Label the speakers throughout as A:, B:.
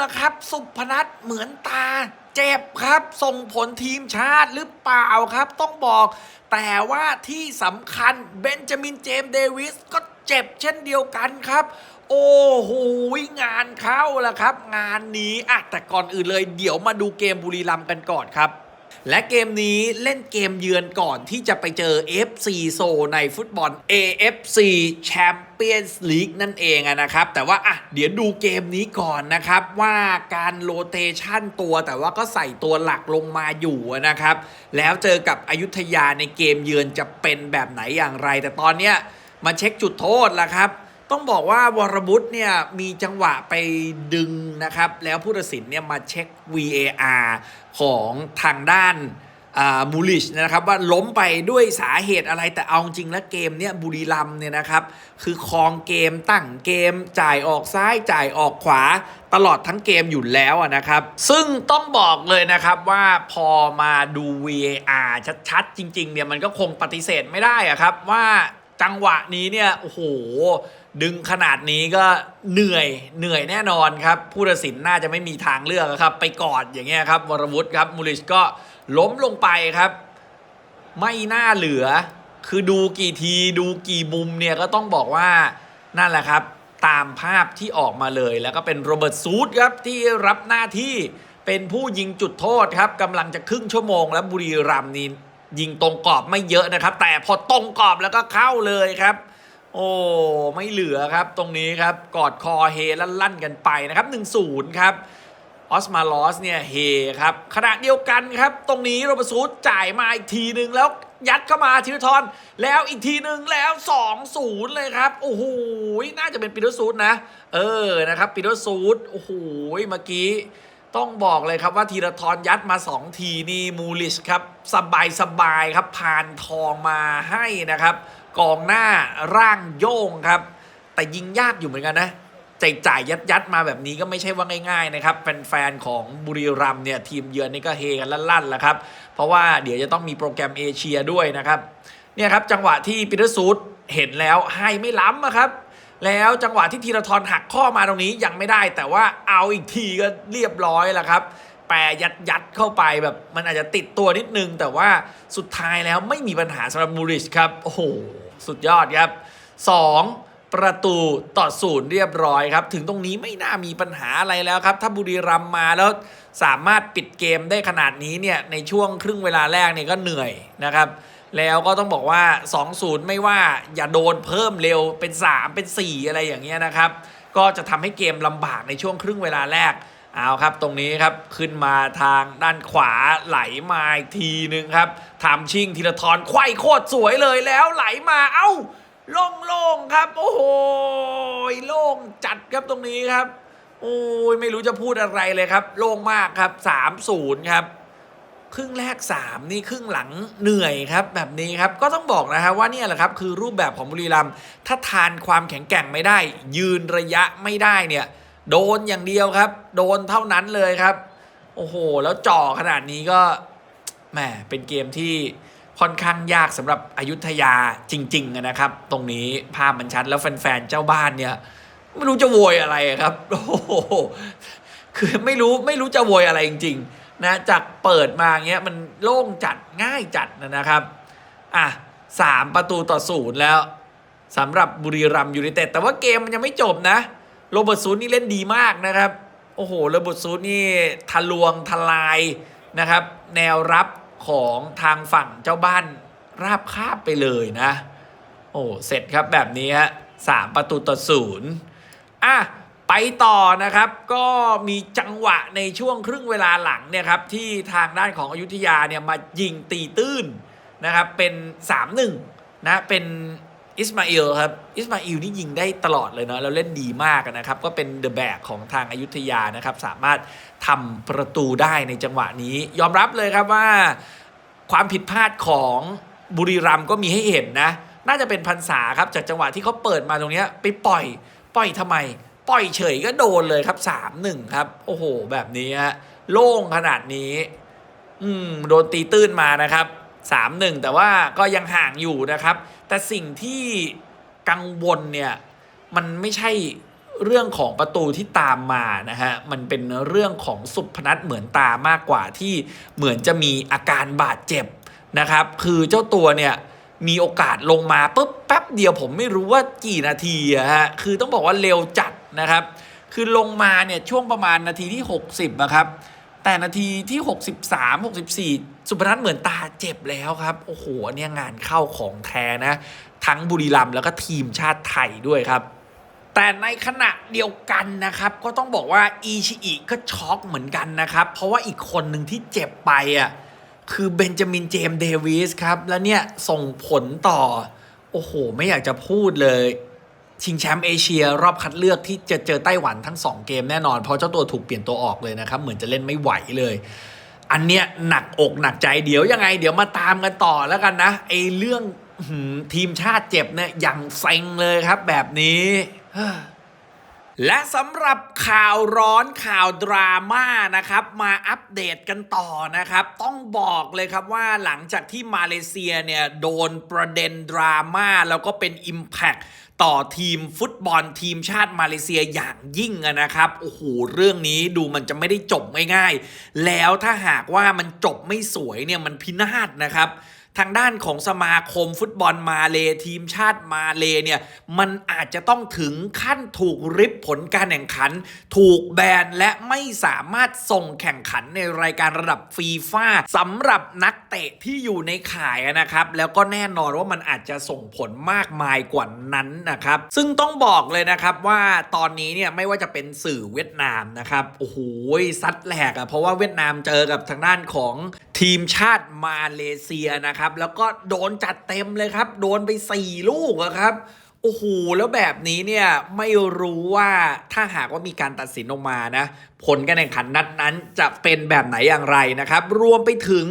A: ละครับ สุพนัทเหมือนตา เจ็บครับ ส่งผลทีมชาติหรือเปล่าครับ ต้องบอก แต่ว่าที่สำคัญเบนจามินเจมส์เดวิสก็เจ็บเช่นเดียวกันครับ โอ้โหงานเข้าแล้วครับ งานนี้อะแต่ก่อนอื่นเลย เดี๋ยวมาดูเกมบุรีรัมย์กันก่อนครับ และเกมนี้เล่นเกมเยือนก่อนที่จะไปเจอ FC โซในฟุตบอล AFC Champions League นั่นเองนะครับ แต่ว่าอะเดี๋ยวดูเกมนี้ก่อนนะครับว่าการโรเตชันตัวแต่ว่าก็ใส่ตัวหลักลงมาอยู่นะครับ แล้วเจอกับอยุธยาในเกมเยือนจะเป็นแบบไหนอย่างไร แต่ตอนเนี้ยมาเช็คจุดโทษแล้วครับ ต้องบอกว่าวรบุตรเนี่ยมีจังหวะไปดึงนะครับ แล้วผู้ตัดสินเนี่ยมาเช็ค VAR ของทางด้านมูลิชนะครับว่าล้มไปด้วยสาเหตุอะไรแต่เอาจริงแล้วเกมเนี่ยบุรีรัมเนี่ยนะครับ คือครองเกมตั้งเกม จ่ายออกซ้ายจ่ายออกขวาตลอดทั้งเกมอยู่แล้วอะนะครับ ซึ่งต้องบอกเลยนะครับว่าพอมาดู VAR ชัดๆ จริง ๆ เนี่ยมันก็คงปฏิเสธไม่ได้อะครับว่าจังหวะนี้เนี่ยโอ้โห ดึงขนาดนี้ก็เหนื่อยเหนื่อยแน่นอนครับ ผู้ตัดสินน่าจะไม่มีทางเลือกครับ ไปกอดอย่างเงี้ยครับวรวุฒิครับมูริชก็ล้มลงไปครับ ไม่น่าเหลือ คือดูกี่ทีดูกี่มุมเนี่ยก็ต้องบอกว่านั่นแหละครับ ตามภาพที่ออกมาเลยแล้วก็เป็นโรเบิร์ตซูดครับที่รับหน้าที่เป็นผู้ยิงจุดโทษครับกำลังจะครึ่งชั่วโมง แล้วบุรีรัมย์นี่ยิงตรงกรอบไม่เยอะนะครับ แต่พอตรงกรอบแล้วก็เข้าเลยครับ โอ้ไม่เหลือครับตรงนี้ครับกอดคอเฮลั่นๆกันไปนะครับ1-0ครับออสมาลอสเนี่ยเฮครับขณะเดียวกันครับตรงนี้โรบซูดจ่ายมาอีกทีหนึ่งแล้วยัดเข้ามาธีรทรแล้วอีกทีหนึ่งแล้ว2-0เลยครับโอ้โหน่าจะเป็นปีเตอร์ซูดนะ เออนะครับปีเตอร์ซูดโอ้โหเมื่อกี้ ต้องบอกเลยครับว่าธีรทรยัดมา 2 ทีนี่มูลิชครับ สบายสบายครับผ่านทองมาให้นะครับ กองหน้าร่างโย่งครับ แต่ยิงยากอยู่เหมือนกันนะใจจ่ายยัดยัดมาแบบนี้ก็ไม่ใช่ว่าง่ายๆนะครับแฟนๆของบุรีรัมเนี่ยทีมเยือนนี่ก็เฮกันลั่นๆแล้วครับ เพราะว่าเดี๋ยวจะต้องมีโปรแกรมเอเชียด้วยนะครับ เนี่ยครับจังหวะที่ปีเตอร์ซูดเห็นแล้วให้ไม่ล้ำอะครับ แล้วจังหวะที่ธีรทรหักข้อมาตรงนี้ยังไม่ได้ แต่ว่าเอาอีกทีก็เรียบร้อยแล้วครับแปรยัดยัดเข้าไปแบบมันอาจจะติดตัวนิดนึง แต่ว่าสุดท้ายแล้วไม่มีปัญหาสำหรับมูริชครับโอ้โหสุดยอดครับ 2ประตูต่อศูนย์เรียบร้อยครับ ถึงตรงนี้ไม่น่ามีปัญหาอะไรแล้วครับ ถ้าบุรีรัมมาแล้วสามารถปิดเกมได้ขนาดนี้เนี่ยในช่วงครึ่งเวลาแรกเนี่ยก็เหนื่อยนะครับ แล้วก็ต้องบอกว่า 2-0 ไม่ว่าอย่าโดนเพิ่มเร็วเป็น 3 เป็น 4 อะไรอย่างเงี้ยนะครับ ก็จะทำให้เกมลำบากในช่วงครึ่งเวลาแรกเอาครับตรงนี้ครับขึ้นมาทางด้านขวาไหลมาอีกทีหนึ่งครับทำชิงธีรทรไขว้โคตรสวยเลยแล้วไหลมาเอ้าโล่งๆครับ โอ้โหโล่งจัดครับตรงนี้ครับโอ้ยไม่รู้จะพูดอะไรเลยครับ โล่งมากครับ 3-0 ครับ ครึ่งแรก 3 นี่ครึ่งหลังเหนื่อยครับ แบบนี้ครับก็ต้องบอกนะครับว่าเนี่ยแหละครับคือรูปแบบของบุรีรัมย์ถ้าทานความแข็งแกร่งไม่ได้ ยืนระยะไม่ได้เนี่ย โดนอย่างเดียวครับ โดนเท่านั้นเลยครับ โอ้โห แล้วจ่อขนาดนี้ก็แหมเป็นเกมที่ค่อนข้างยากสำหรับอายุทยาจริงๆนะครับ ตรงนี้ภาพมันชัดแล้วแฟนๆเจ้าบ้านเนี่ย ไม่รู้จะโวยอะไรครับ โอ้โหคือไม่รู้ไม่รู้จะโวยอะไรจริง ๆ นะจากเปิดมาเงี้ยมันโล่งจัดง่ายจัดนะครับอะสามประตูต่อศูนย์แล้วสำหรับบุรีรัมยูไนเต็ดแต่ว่าเกมมันยังไม่จบนะโรเบิร์ตซูนนี่เล่นดีมากนะครับ โอ้โหโรเบิร์ตซูนนี่ทะลวงทลายนะครับ แนวรับของทางฝั่งเจ้าบ้านราบคาบไปเลยนะ โอ้เสร็จครับแบบนี้ฮะสามประตูต่อศูนย์อะ ต่อนะครับ ก็มีจังหวะในช่วงครึ่งเวลาหลังเนี่ยครับที่ทางด้านของอยุธยาเนี่ยมายิงตีตื้นนะครับเป็น 3-1 นะเป็นอิสมาอิลครับอิสมาอิลนี่ยิงได้ตลอดเลยเนาะแล้วเล่นดีมากนะครับ ก็เป็นเดอะแบกของทางอายุทยานะครับ สามารถทำประตูได้ในจังหวะนี้ ยอมรับเลยครับว่า ความผิดพลาดของบุรีรัมย์ก็มีให้เห็นนะ น่าจะเป็นพันษาครับ จากจังหวะที่เขาเปิดมาตรงนี้ไปปล่อย ปล่อยทำไม ปล่อยเฉยก็โดนเลยครับ3-1ครับ โอ้โห แบบนี้ฮะโล่งขนาดนี้ อืมโดนตีตื้นมานะครับ3-1แต่ว่าก็ยังห่างอยู่นะครับ แต่สิ่งที่กังวลเนี่ย มันไม่ใช่เรื่องของประตูที่ตามมานะฮะ มันเป็นเรื่องของสุพนัทเหมือนตามากกว่าที่เหมือนจะมีอาการบาดเจ็บนะครับ คือเจ้าตัวเนี่ยมีโอกาสลงมาปุ๊บแป๊บเดียวผมไม่รู้ว่ากี่นาทีอะฮะ คือต้องบอกว่าเร็วจัด นะครับ คือลงมาเนี่ยช่วงประมาณนาทีที่ 60นะครับ แต่นาทีที่ 63 64 สุพนัทเหมือนตาเจ็บแล้วครับ โอ้โหอันเนี่ยงานเข้าของแท้นะ ทั้งบุรีรัมย์แล้วก็ทีมชาติไทยด้วยครับแต่ในขณะเดียวกันนะครับ ก็ต้องบอกว่าอีชิอิก็ช็อกเหมือนกันนะครับ เพราะว่าอีกคนหนึ่งที่เจ็บไปอะคือเบนจามินเจมส์เดวิสครับ แล้วเนี่ยส่งผลต่อ โอ้โห ไม่อยากจะพูดเลย ชิงแชมป์เอเชียรอบคัดเลือกที่จะเจอไต้หวันทั้ง 2 เกมแน่นอน เพราะเจ้าตัวถูกเปลี่ยนตัวออกเลยนะครับ เหมือนจะเล่นไม่ไหวเลย อันเนี้ยหนักอกหนักใจเดี๋ยวยังไง เดี๋ยวมาตามกันต่อแล้วกันนะไอเรื่องทีมชาติเจ็บเนี่ยอย่างเซ็งเลยครับแบบนี้ และสำหรับข่าวร้อนข่าวดราม่านะครับ มาอัปเดตกันต่อนะครับ ต้องบอกเลยครับว่าหลังจากที่มาเลเซียเนี่ยโดนประเด็นดราม่าแล้วก็เป็น Impact ต่อทีมฟุตบอลทีมชาติมาเลเซียอย่างยิ่งนะครับ โอ้โห เรื่องนี้ดูมันจะไม่ได้จบง่ายๆ แล้วถ้าหากว่ามันจบไม่สวยเนี่ยมันพินาศนะครับ ทางด้านของสมาคมฟุตบอลมาเลทีมชาติมาเลเนี่ยมันอาจจะต้องถึงขั้นถูกริบผลการแข่งขัน ถูกแบนและไม่สามารถส่งแข่งขันในรายการระดับฟีฟ่าสำหรับนักเตะที่อยู่ในข่ายนะครับ แล้วก็แน่นอนว่ามันอาจจะส่งผลมากมายกว่านั้นนะครับ ซึ่งต้องบอกเลยนะครับว่าตอนนี้เนี่ยไม่ว่าจะเป็นสื่อเวียดนามนะครับโอ้โหซัดแหลกอะเพราะว่าเวียดนามเจอกับทางด้านของ ทีมชาติมาเลเซียนะครับ แล้วก็โดนจัดเต็มเลยครับ โดนไป 4 ลูกครับโอ้โหแล้วแบบนี้เนี่ยไม่รู้ว่าถ้าหากว่ามีการตัดสินออกมานะ ผลการแข่งขันนัดนั้นจะเป็นแบบไหนอย่างไรนะครับ รวมไปถึง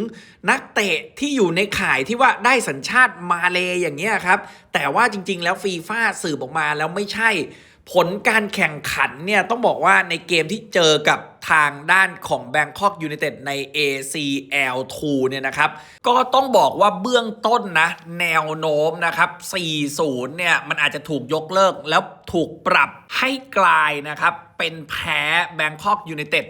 A: นักเตะที่อยู่ในข่ายที่ว่าได้สัญชาติมาเลอย่างเงี้ยครับ แต่ว่าจริง ๆ แล้วฟีฟ่าสืบออกมาแล้วไม่ใช่ ผลการแข่งขันเนี่ยต้องบอกว่าในเกมที่เจอกับ ทางด้านของ Bangkok United ใน ACL2 เนี่ยนะครับ ก็ต้องบอกว่าเบื้องต้นนะ แนวโน้มนะครับ 4-0 เนี่ย มันอาจจะถูกยกเลิกแล้วถูกปรับให้กลายนะครับ เป็นแพ้ Bangkok United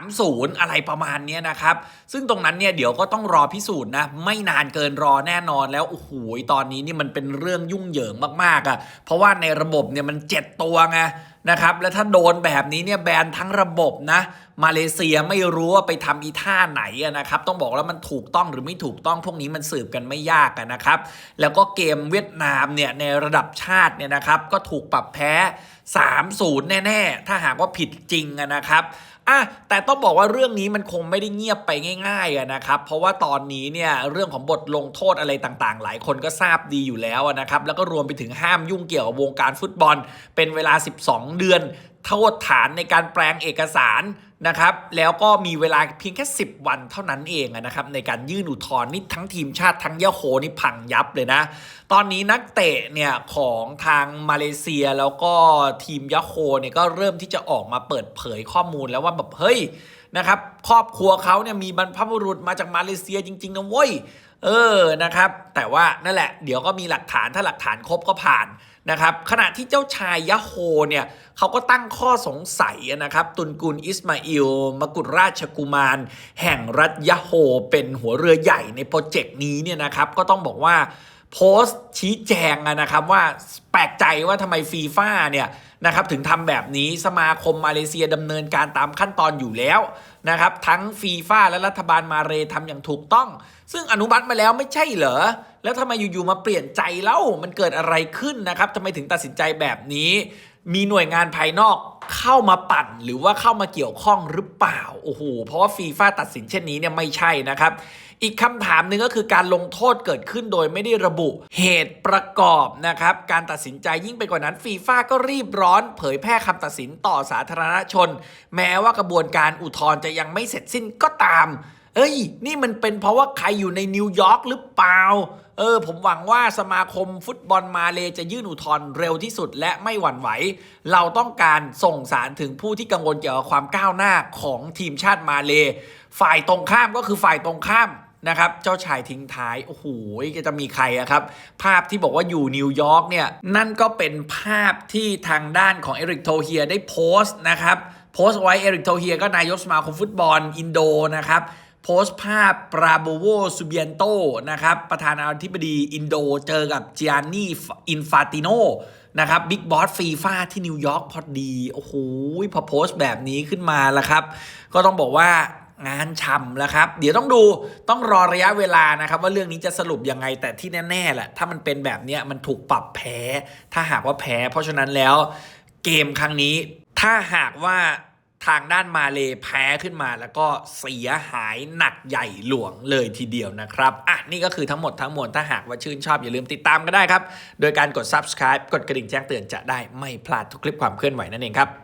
A: 3-0 อะไรประมาณนี้นะครับ ซึ่งตรงนั้นเนี่ยเดี๋ยวก็ต้องรอพิสูจน์นะ ไม่นานเกินรอแน่นอนแล้วโอ้โหตอนนี้นี่มันเป็นเรื่องยุ่งเหยิงมากๆอะ่ะ เพราะว่าในระบบเนี่ยมัน 7 ตัวไง นะครับ แล้วถ้าโดนแบบนี้เนี่ยแบนทั้งระบบนะ มาเลเซียไม่รู้ว่าไปทำอีท่าไหนนะครับ ต้องบอกแล้วมันถูกต้องหรือไม่ถูกต้องพวกนี้มันสืบกันไม่ยากนะครับ แล้วก็เกมเวียดนามเนี่ยในระดับชาติเนี่ยนะครับ ก็ถูกปรับแพ้3-0 แน่ ๆ ถ้าหากว่าผิดจริงนะครับอะแต่ต้องบอกว่าเรื่องนี้มันคงไม่ได้เงียบไปง่ายๆนะครับ เพราะว่าตอนนี้เนี่ยเรื่องของบทลงโทษอะไรต่างๆ หลายคนก็ทราบดีอยู่แล้วนะครับ แล้วก็รวมไปถึงห้ามยุ่งเกี่ยวกับวงการฟุตบอล เป็นเวลา 12 เดือน โทษฐานในการแปลงเอกสารนะครับ แล้วก็มีเวลาเพียงแค่ 10 วันเท่านั้นเองนะครับ ในการยื่นอุทธรณ์นี่ทั้งทีมชาติทั้งยะโฮนี่พังยับเลยนะ ตอนนี้นักเตะเนี่ยของทางมาเลเซียแล้วก็ทีมยะโฮเนี่ยก็เริ่มที่จะออกมาเปิดเผยข้อมูลแล้วว่าแบบเฮ้ยนะครับครอบครัวเขาเนี่ยมีบรรพบุรุษมาจากมาเลเซียจริงๆนะเว้ย เออนะครับ แต่ว่านั่นแหละเดี๋ยวก็มีหลักฐานถ้าหลักฐานครบก็ผ่านนะครับขณะที่เจ้าชายยะโฮเนี่ยเขาก็ตั้งข้อสงสัยนะครับ ตุนกุลอิสมาอิลมกุฎราชกุมาร แห่งรัฐยะโฮเป็นหัวเรือใหญ่ในโปรเจกต์นี้เนี่ยนะครับ ก็ต้องบอกว่าโพสต์ชี้แจงนะครับว่าแปลกใจว่าทำไมฟีฟ่าเนี่ยนะครับถึงทำแบบนี้สมาคมมาเลเซียดำเนินการตามขั้นตอนอยู่แล้ว นะครับ ทั้งฟีฟ่าและรัฐบาลมาเรทำอย่างถูกต้อง ซึ่งอนุมัติมาแล้วไม่ใช่เหรอ แล้วทำไมอยู่ๆมาเปลี่ยนใจเล่ามันเกิดอะไรขึ้นนะครับทำไมถึงตัดสินใจแบบนี้ มีหน่วยงานภายนอกเข้ามาปั่นหรือว่าเข้ามาเกี่ยวข้องหรือเปล่าโอ้โหเพราะว่าฟีฟ่าตัดสินเช่นนี้เนี่ยไม่ใช่นะครับ อีกคำถามหนึ่งก็คือการลงโทษเกิดขึ้นโดยไม่ได้ระบุเหตุประกอบนะครับการตัดสินใจยิ่งไปกว่านั้นฟีฟ่าก็รีบร้อน เผยแพร่คำตัดสินต่อสาธารณชน แม้ว่ากระบวนการอุทธรณ์จะยังไม่เสร็จสิ้นก็ตาม เอ้ย นี่มันเป็นเพราะว่าใครอยู่ในนิวยอร์กหรือเปล่า เออ ผมหวังว่าสมาคมฟุตบอลมาเลจะยื่นอุทธรณ์เร็วที่สุดและไม่หวั่นไหว เราต้องการส่งสารถึงผู้ที่กังวลเกี่ยวกับความก้าวหน้าของทีมชาติมาเล ฝ่ายตรงข้ามก็คือฝ่ายตรงข้ามนะครับเจ้าชายทิ้งท้าย โอ้โหจะมีใครอะครับ ภาพที่บอกว่าอยู่นิวยอร์กเนี่ย นั่นก็เป็นภาพที่ทางด้านของเอริกโทเฮียได้โพสต์นะครับ โพสต์ไว้เอริกโทเฮียก็นายกสมาคมฟุตบอลอินโดนะครับ โพสต์ภาพปราโบโวซูเบียนโตนะครับ ประธานาธิบดีอินโดเจอกับเจียนี่อินฟาติโนนะครับบิ๊กบอสฟีฟ่าที่นิวยอร์กพอดี โอ้โหพอโพสต์แบบนี้ขึ้นมาแล้วครับ ก็ต้องบอกว่างานช่ำแล้วครับ เดี๋ยวต้องดูต้องรอระยะเวลานะครับ ว่าเรื่องนี้จะสรุปยังไงแต่ที่แน่ ๆ แหละ ถ้ามันเป็นแบบนี้มันถูกปรับแพ้ ถ้าหากว่าแพ้ เพราะฉะนั้นแล้วเกมครั้งนี้ ถ้าหากว่า ทางด้านมาเลแพ้ขึ้นมา แล้วก็เสียหายหนักใหญ่หลวงเลยทีเดียวนะครับอะนี่ก็คือทั้งหมดทั้งมวลถ้าหากว่าชื่นชอบอย่าลืมติดตามก็ได้ครับ โดยการกด subscribe กดกระดิ่งแจ้งเตือนจะได้ไม่พลาดทุกคลิปความเคลื่อนไหวนั่นเองครับ